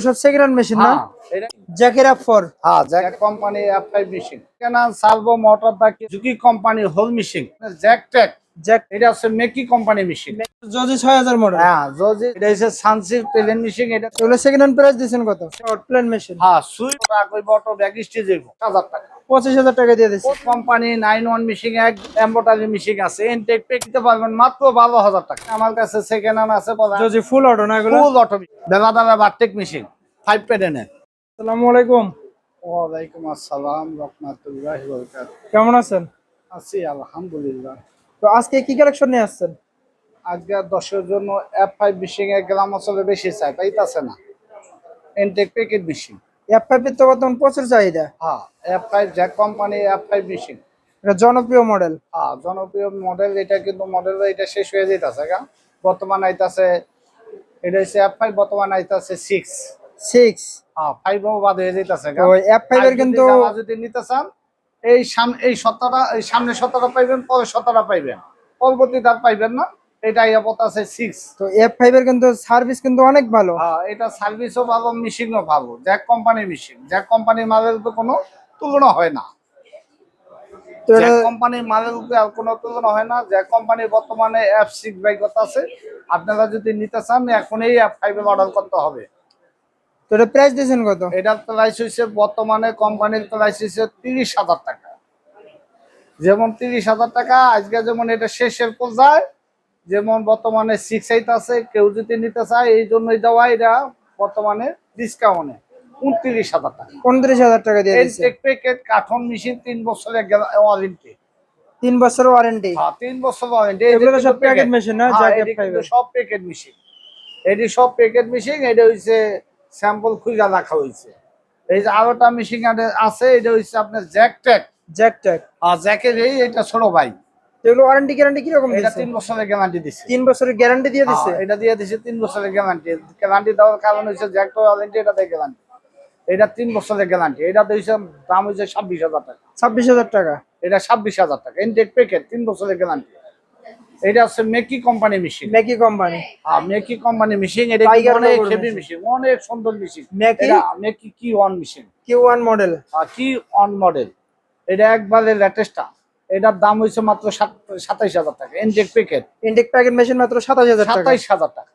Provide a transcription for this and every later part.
সব second hand machine না? এটা জ্যাকের অ্যাপ ফর হ্যাঁ Jack company F five machine Canaan servo motor দা Juki company hole machine Jack tack Jack এটা হচ্ছে মেকি কোম্পানি মেশিন। জজি ছয় হাজার মডেল হ্যাঁ জজি এটা হচ্ছে সানসির প্লেন মেশিন এটা এগুলো সেকেন্ড হ্যান্ড প্রাইস দিচ্ছেন কত? প্লেন মেশিন হ্যাঁ সুই রাখবে বটো ব্যাগ স্টেজ হাজার টাকা। টাকা দিয়ে দিচ্ছি কোম্পানি নাইন ওয়ান এক এম্বোটারি মিশিং আছে ইনটেক পে দিতে পারবেন মাত্র বারো হাজার টাকা। আমার কাছে সেকেন্ড হ্যান্ড আছে জজি ফুল অটো না এগুলো? ফুল অটো বেলাদারা বারটেক মেশিন ফাইভ পেডেনের আসসালামু আলাইকুম। ওয়ালাইকুম আসসালাম রহমতুল্লাহ কেমন আছেন? আছি আলহামদুলিল্লাহ। তো আজকে কি কালেকশন নিয়ে আসছেন? আজকে দশের জন্য এফ ফাইভ মিশিং এর গ্রাম অঞ্চলে বেশি চাই পাইতাছে না। Intact packet machine F five তো বর্তমান প্রচুর চাহিদা। হ্যাঁ F five Jack company F five machine এটা জনপ্রিয় মডেল হ্যাঁ জনপ্রিয় মডেল এটা কিন্তু মডেল এটা শেষ হয়ে যেতেছে গা। বর্তমান আইতাছে এটা হচ্ছে এফ ফাইভ বর্তমান আইতাছে সিক্স সিক্স হ্যাঁ ফাইভ বাদ হয়ে যেতেছে গা। তো এফ ফাইভ এর কিন্তু যদি নিতে চান এই সামনে এই সত্তরটা এই সামনে সত্তরটা পাইবেন পরে সত্তরটা পাইবেন। পরবর্তী তার পাইবেন না এটা ইয়াপত আছে সিক্স তো এফ ফাইভ এর কিন্তু সার্ভিস কিন্তু অনেক ভালো। হ্যাঁ এটা সার্ভিসও ভালো মিশিংও ভালো জ্যাক কোম্পানির মিশিং জ্যাক কোম্পানির মালের তো কোনো তুলনা হয় না। জ্যাক কোম্পানির মালের উপরে আর কোনো তুলনা হয় না। জ্যাক কোম্পানির বর্তমানে এফ সিক্স আছে। আপনারা যদি নিতে চান এখনই এফ ফাইভ অর্ডার করতে হবে। তো এটা প্রাইস দিয়েছেন কত? এটার প্রাইস হচ্ছে বর্তমানে কোম্পানির প্রাইস হচ্ছে তিরিশ হাজার টাকা। যেমন তিরিশ হাজার টাকা আজকে যেমন এটা শেষের পর্যায়ে যেমন বর্তমানে সিক্স এইট আছে কেউ যদি নিতে চায় এই জন্যই দেওয়া এটা বর্তমানে ডিসকাউন্টে উনত্রিশ হাজার টাকা। উনত্রিশ হাজার টাকা দিয়ে এই প্যাকেট কাঠন মেশিন তিন বছরের ওয়ারেন্টি তিন বছর ওয়ারেন্টি হ্যাঁ তিন বছর ওয়ারেন্টি এগুলো সব প্যাকেট মেশিন না জ্যাক এফ ফাইভ সব প্যাকেট মেশিন এটি সব প্যাকেট মেশিন এটা হচ্ছে স্যাম্পল খুঁজা রাখা হয়েছে এই যে আরোটা মেশিন আছে এটা হচ্ছে আপনার জ্যাক ট্যাক জ্যাক ট্যাক আর জ্যাকের এই এটা ছোট ভাই। এগুলো ওয়ারেন্টি গ্যারান্টি এটা দিচ্ছে তিন বছরের গ্যারান্টি গ্যারান্টি দিয়ে দিচ্ছে হ্যাঁ, এটা দিয়ে দিচ্ছে তিন বছরের গ্যারান্টি গ্যারান্টি দেওয়ার কারণ হচ্ছে জ্যাক ওয়ারেন্টি এটা দেয় গ্যারান্টি এটা তিন বছরের গ্যারান্টি এটা দিয়েছে দাম হচ্ছে ছাব্বিশ হাজার টাকা। ছাব্বিশ হাজার টাকা। এটা ছাব্বিশ হাজার টাকা। ইনটেক প্যাকেট তিন বছরের গ্যারান্টি এটা হচ্ছে মেকি কোম্পানি মেশিন মেকি কোম্পানি আর মেকি কোম্পানি মেশিন এটা অনেক হেভি মেশিন অনেক সুন্দর মেশিন? এটা মেকি কি ওয়ান মেশিন কি ওয়ান মডেল আর কি ওয়ান মডেল এটা একবারে লেটেস্টটা এটার দাম হইছে মাত্র সাতাইশ হাজার টাকা intact packet intact packet machine মাত্র সাতাশ হাজার টাকা। সাতাইশ হাজার টাকা।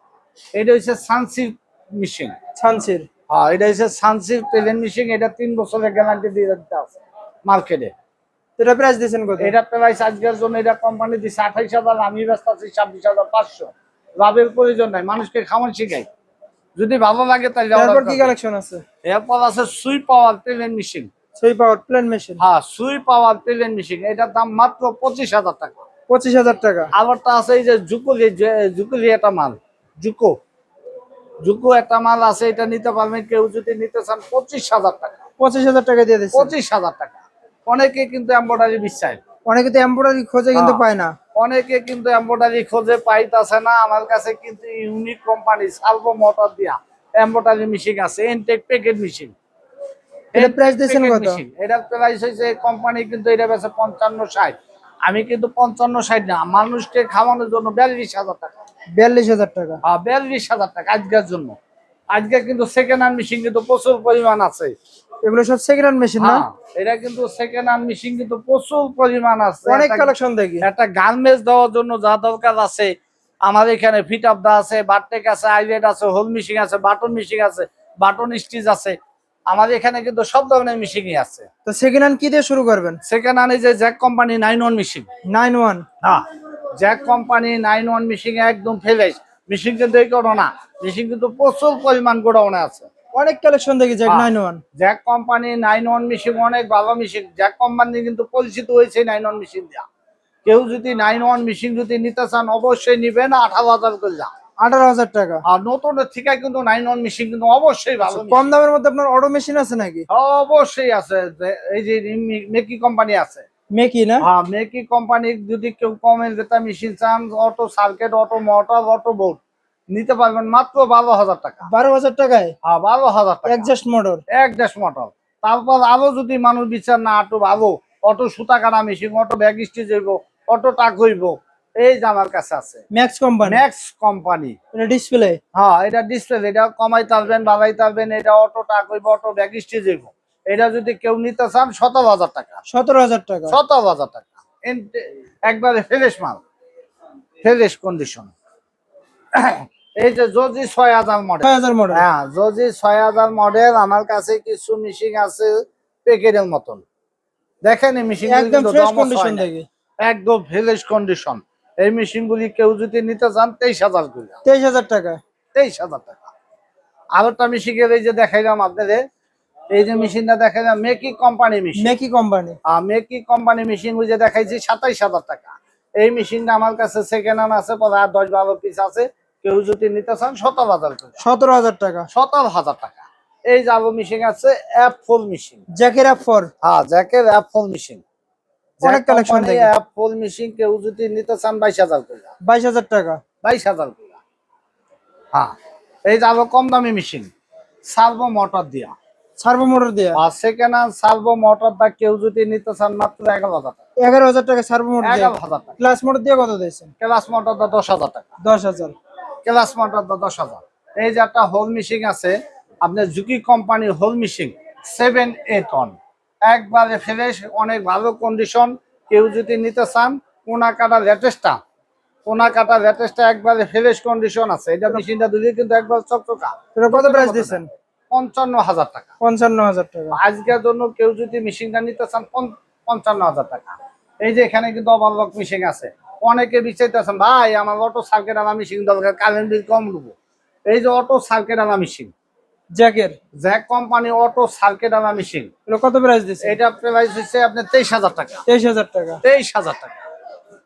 এটা হচ্ছে সানসির মেশিন ছানসির হ্যাঁ এটা হচ্ছে সানসির প্লেন মেশিন এটা তিন বছরের গ্যারান্টি দিয়ে দিতে আছে মার্কেটে এটা প্রাইস দিয়েছেন কত? এটা প্রাইস আজকের জন্য এটা কোম্পানি দিচ্ছে আঠাইশ হাজার আমি ব্যস্ত আছি ছাব্বিশ হাজার পাঁচশো। লাভের প্রয়োজন নাই মানুষকে খাবার শিখাই। যদি ভালো লাগে তাহলে তারপর কি কালেকশন আছে? এরপর আছে সুই পাওয়ার প্লেন মেশিন সুই পাওয়ার প্লেন মেশিন হ্যাঁ সুই পাওয়ার প্লেন মেশিন এটার দাম মাত্র পঁচিশ হাজার টাকা। পঁচিশ হাজার টাকা। আবারটা আছে এই যে জুকুলি যে- জুকুলি একটা মাল। জুকো জুকো একটা মাল আছে এটা নিতে পারবেন কেউ যদি নিতে চান পঁচিশ হাজার টাকা। পঁচিশ হাজার টাকা দিয়ে দিচ্ছে। পঁচিশ হাজার টাকা। অনেকে কিন্তু এম্বয়ডারি বিশ্বাস। অনেকে তো এমব্রয়ডারি খোঁজে কিন্তু হ্যাঁ। পায় না। অনেকে কিন্তু এম্বয়ডারি খোঁজে পাইতাছে না। আমার কাছে কিন্তু ইউনিক কোম্পানি সালভো মোটর দিয়া এম্বয়ডারি মেশিন আছে ইনটেক প্যাকেট মেশিন এটা price দিয়েছেন কত? এটার প্রাইস হয়েছে কোম্পানি কিন্তু এটা বেছে পঞ্চান্ন ষাট। আমি কিন্তু পঞ্চান্ন ষাট না মানুষকে খাওয়ানোর জন্য বিয়াল্লিশ হাজার টাকা। বিয়াল্লিশ হাজার টাকা। হ্যাঁ বিয়াল্লিশ হাজার টাকা আজকের জন্য। আজকে কিন্তু সেকেন্ড হ্যান্ড মেশিন কিন্তু প্রচুর পরিমাণ আছে। এগুলো সব সেকেন্ড হ্যান্ড মেশিন না? হ্যাঁ, এটা কিন্তু সেকেন্ড হ্যান্ড মেশিন কিন্তু প্রচুর পরিমাণ আছে। অনেক কালেকশন দেখি। একটা গার্মেন্টস দেওয়ার জন্য যা দরকার আছে আমার এখানে ফিট আপ দা আছে বারটেক আছে আইলেট আছে হোল মিশিং আছে বাটন মিশিং আছে বাটন স্টিচ আছে। আমাদের এখানে কিন্তু সব ধরনের মিশিংই আছে। তো সেকেন্ড হ্যান্ড কি দিয়ে শুরু করবেন? সেকেন্ড হ্যান্ড যে Jack company nine one machine nine one হ্যাঁ Jack company nine one machine একদম ফেলেস মেশিন কিন্তু এই করো না মেশিন কিন্তু প্রচুর পরিমাণ গোডাউনে আছে। অনেক কালেকশন দেখি Jack. Nine one Jack company nine one machine অনেক ভালো মেশিন জ্যাক কোম্পানি কিন্তু পরিচিত হয়েছে নাইন ওয়ান মেশিন দিয়া। কেউ যদি নাইন ওয়ান মেশিন যদি নিতে চান অবশ্যই নিবেন আঠারো হাজার করে যা আঠারো হাজার টাকা। আর নতুন থেকে কিন্তু নাইন ওয়ান মেশিন কিন্তু অবশ্যই ভালো আচ্ছা, কম দামের মধ্যে আপনার অটো মেশিন আছে নাকি? অবশ্যই আছে। এই যে মেকি কোম্পানি আছে। মেকি না? হ্যাঁ মেকি কোম্পানি যদি কেউ কমের যেটা মেশিন চান auto circuit auto motor auto board নিতে পারবেন মাত্র বারো হাজার টাকা। বারো হাজার টাকায়? হ্যাঁ বারো হাজার টাকা। একজাস্ট মোটর এক দেশ মোটর তারপর আরও যদি মানুষ বিচার না আটো ভালো অটো সুতা কাটা মেশিন অটো ব্যাগ স্টিচ হইব অটো টাক হইব এই যে আমার কাছে আছে। ম্যাক্স কোম্পানি ম্যাক্স কোম্পানি এটা ডিসপ্লে হ্যাঁ এটা ডিসপ্লে এটা কমাই তালবেন বাড়াই তালবেন এটা অটো টাক হইব অটো ব্যাগ স্টেজ হইব। এটা যদি কেউ নিতে চান সতেরো হাজার টাকা। সতেরো হাজার টাকা। সতেরো হাজার টাকা। একবারে ফ্রেশ মাল। ফ্রেশ কন্ডিশন এই যে যদি ছয় হাজার মডেল ছয় হাজার মডেল হ্যাঁ যদি ছয় হাজার মডেল আমার কাছে কিছু মিশিং আছে প্যাকেটের মতন। দেখেন এই মেশিন একদম ফ্রেশ কন্ডিশন দেখে। একদম ফ্রেশ কন্ডিশন এই মেশিন গুলি কেউ যদি নিতে চান তেইশ হাজার করে। তেইশ হাজার টাকা। তেইশ হাজার টাকা। আর একটা মেশিনের এই যে দেখাইলাম আপনাদের এই যে মেশিনটা দেখাইলাম Maqi company machine Maqi company আর মেকি কোম্পানি মেশিন যে দেখাইছি সাতাইশ হাজার টাকা। এই মেশিনটা আমার কাছে সেকেন্ড হ্যান্ড আছে পরে আর দশ বারো পিস আছে। কেউ যদি নিতে চান সতেরো হাজার করে। সতেরো হাজার টাকা। সতেরো হাজার টাকা। এই যে আরও মেশিন আছে অ্যাপ ফুল মেশিন জ্যাকের অ্যাপ ফর হ্যাঁ জ্যাকের অ্যাপ ফুল মেশিন অনেক দেখি। অ্যাপ ফুল মেশিন কেউ যদি নিতে চান বাইশ হাজার করে। বাইশ হাজার টাকা। বাইশ হাজার করে। হ্যাঁ এই যে কম দামি মেশিন সার্ভো মোটর দিয়া। সার্ভো মোটর দেয়া। আর সেকেন্ড হ্যান্ড সার্ভো মোটরটা কেউ যদি নিতে চান মাত্র এগারো হাজার টাকা। এগারো হাজার টাকা সার্ভো মোটর এগারো হাজার টাকা। ক্লাস মোটর দিয়ে কত দিয়েছেন? ক্লাস মোটরটা দশ হাজার টাকা। দশ হাজার। ক্লাস মোটরটা দশ হাজার। এই যে একটা হোল মিশিং আছে আপনার জুকি কোম্পানির হোল মিশিং সেভেন এ টন একবারে ফ্রেশ অনেক ভালো কন্ডিশন কেউ যদি নিতে চান কোনা কাটা লেটেস্টটা কোনা কাটা লেটেস্টটা একবারে ফ্রেশ কন্ডিশন আছে। এটা মেশিনটা দিলে কিন্তু একবার চকচকা। এটা কত প্রাইস দিচ্ছেন পঞ্চান্ন হাজার টাকা। পঞ্চান্ন হাজার টাকা। আজকের জন্য কেউ যদি মেশিনটা নিতে চান পঞ্চ- পঞ্চান্ন হাজার টাকা। এই যে এখানে কিন্তু ওভারলক মেশিন আছে। অনেকে বিচাইতেছেন ভাই আমার অটো সার্কেট আনা মেশিন দরকার কারেন্ট বিল কম নেব। এই যে অটো সার্কেট আনা মেশিন জ্যাকের? জ্যাক কোম্পানি অটো সার্কেট আনা মেশিন এটা কত প্রাইস দিচ্ছে এটা প্রাইস দিচ্ছে আপনার তেইশ হাজার টাকা। তেইশ হাজার টাকা। তেইশ হাজার টাকা।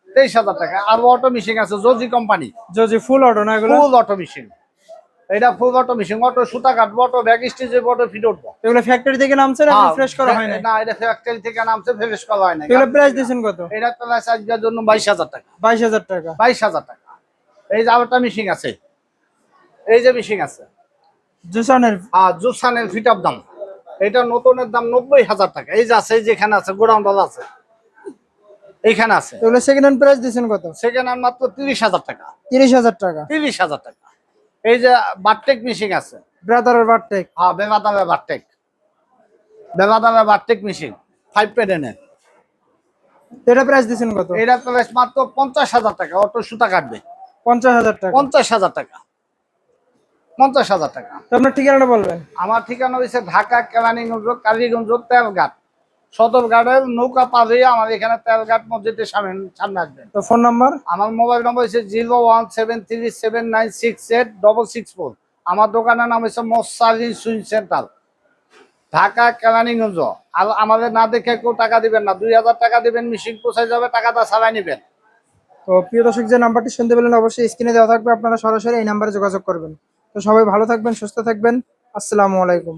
তেইশ হাজার টাকা। আর অটো মেশিন আছে জজি কোম্পানি। জোজি ফুল অটো না ফুল অটো মেশিন এটা ফুল অটো মেশিন অটো সুতা কাটবো অটো ব্যাগ স্টেজে অটো ফিট উঠবো। এগুলো ফ্যাক্টরি থেকে নামছে না ফ্রেশ করা হয় না না এটা ফ্যাক্টরি থেকে নামছে ফ্রেশ করা হয় না এগুলো প্রাইস দিচ্ছেন কত? এটা প্রাইস আজকের জন্য বাইশ হাজার টাকা। বাইশ হাজার টাকা। বাইশ হাজার টাকা। এই যে আরেকটা মেশিন আছে। এই যে মেশিন আছে। জুসানের? আর জুসানের ফিট আপ দাম। এটা নতুনের দাম নব্বই হাজার টাকা। এই যে আছে এই যে এখানে আছে গোডাউন বালা আছে। এইখানে আছে। এগুলো সেকেন্ড হ্যান্ড প্রাইস দিচ্ছেন কত? সেকেন্ড হ্যান্ড মাত্র তিরিশ হাজার টাকা। তিরিশ হাজার টাকা। তিরিশ হাজার টাকা। এই যে বারটেক মেশিন আছে। ব্রাদারের বারটেক হ্যাঁ বেবাদামের বারটেক বেবাদামের বারটেক মেশিন ফাইভ পেডেনের এটা প্রাইস দিচ্ছেন কত? এটা প্রাইস মাত্র পঞ্চাশ হাজার টাকা অটো সুতা কাটবে। পঞ্চাশ হাজার টাকা। পঞ্চাশ হাজার টাকা। পঞ্চাশ হাজার টাকা। আপনার ঠিকানাটা বলবেন। আমার ঠিকানা হয়েছে ঢাকা কেরানীগঞ্জ কালীগঞ্জ তেলঘাট সদরঘাটের নৌকা পার হয়ে আমার এখানে তেলঘাট মসজিদের সামনে সামনে আসবেন। তো ফোন নাম্বার আমার মোবাইল নম্বর হচ্ছে zero one seven three seven nine six eight double six four আমার দোকানের নাম হচ্ছে মোসালিন সুইং সেন্টার ঢাকা কেরানীগঞ্জ। আর আমাদের না দেখে কেউ টাকা দিবেন না। দুই হাজার টাকা দিবেন মেশিন পোষায় যাবে টাকাটা ছাড়াই নেবেন। তো প্রিয় দর্শক যে নাম্বারটি শুনতে পেলেন অবশ্যই স্ক্রিনে দেওয়া থাকবে। আপনারা সরাসরি এই নাম্বারে যোগাযোগ করবেন। তো সবাই ভালো থাকবেন সুস্থ থাকবেন। আসসালামু আলাইকুম।